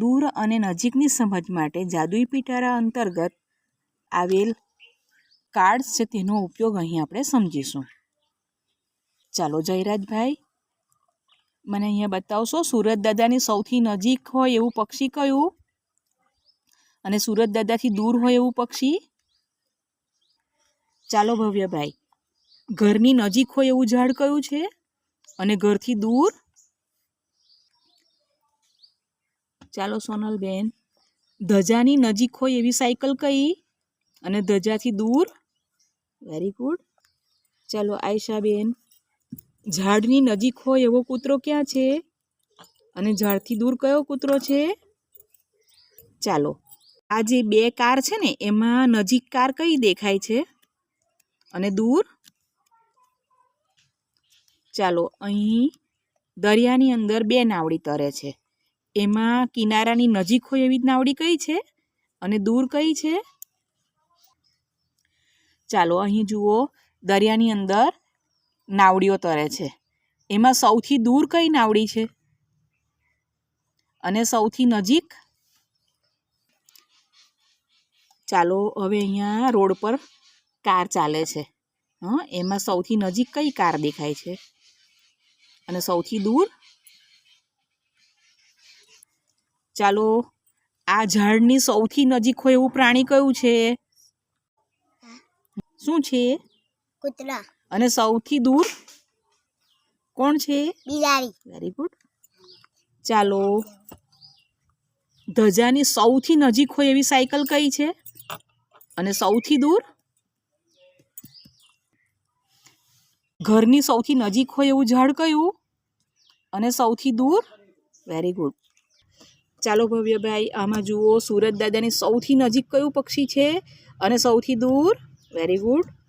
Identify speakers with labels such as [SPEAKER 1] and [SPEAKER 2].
[SPEAKER 1] દૂર અને નજીકની સમજ માટે જાદુઈ પિટારા અંતર્ગત આવેલ કાર્ડ્સ છે તેનો ઉપયોગ અહીં આપણે સમજીશું. ચાલો જયરાજભાઈ, મને અહીંયા બતાવશો, સુરત દાદાની સૌથી નજીક હોય એવું પક્ષી કયું? અને સુરત દાદાથી દૂર હોય એવું પક્ષી? ચાલો ભવ્યભાઈ, ઘરની નજીક હોય એવું ઝાડ કયું છે? અને ઘરથી દૂર? ચાલો સોનલબેન ધજાની નજીક હોય એવી સાયકલ કઈ? અને ધજાથી દૂર? વેરી ગુડ ચાલો આયશાબેન ઝાડની નજીક હોય એવો કૂતરો ક્યાં છે? અને ઝાડથી દૂર કયો કૂતરો છે? ચાલો. આ જે બે કાર છે ને, એમાં નજીક કાર કઈ દેખાય છે? અને દૂર? ચાલો અહીં દરિયાની અંદર બે નાવડી તરે છે. એમાં કિનારાની નજીક હોય એવી નાવડી કઈ છે? અને દૂર કઈ છે? ચાલો, અહીં જુઓ, દરિયાની અંદર નાવડીઓ તરે છે. એમાં સૌથી દૂર કઈ નાવડી છે? અને સૌથી નજીક? ચાલો, હવે અહીંયા રોડ પર કાર ચાલે છે. હં, એમાં સૌથી નજીક કઈ કાર દેખાય છે? અને સૌથી દૂર? ચાલો આ ઝાડની સૌથી નજીક હોય એવું પ્રાણી કયું છે? શું છે?
[SPEAKER 2] કૂતરા.
[SPEAKER 1] અને સૌથી દૂર? કોણ છે?
[SPEAKER 2] બિલાડી.
[SPEAKER 1] વેરી ગુડ ચાલો ધજાની સૌથી નજીક હોય એવી સાયકલ કઈ છે? અને સૌથી દૂર? ઘરની સૌથી નજીક હોય એવું ઝાડ કયું? અને સૌથી દૂર? વેરી ગુડ ચાલો ભવ્યભાઈ આમાં જુઓ, સુરત દાદાની સૌથી નજીક કયું પક્ષી છે? અને સૌથી દૂર? Very good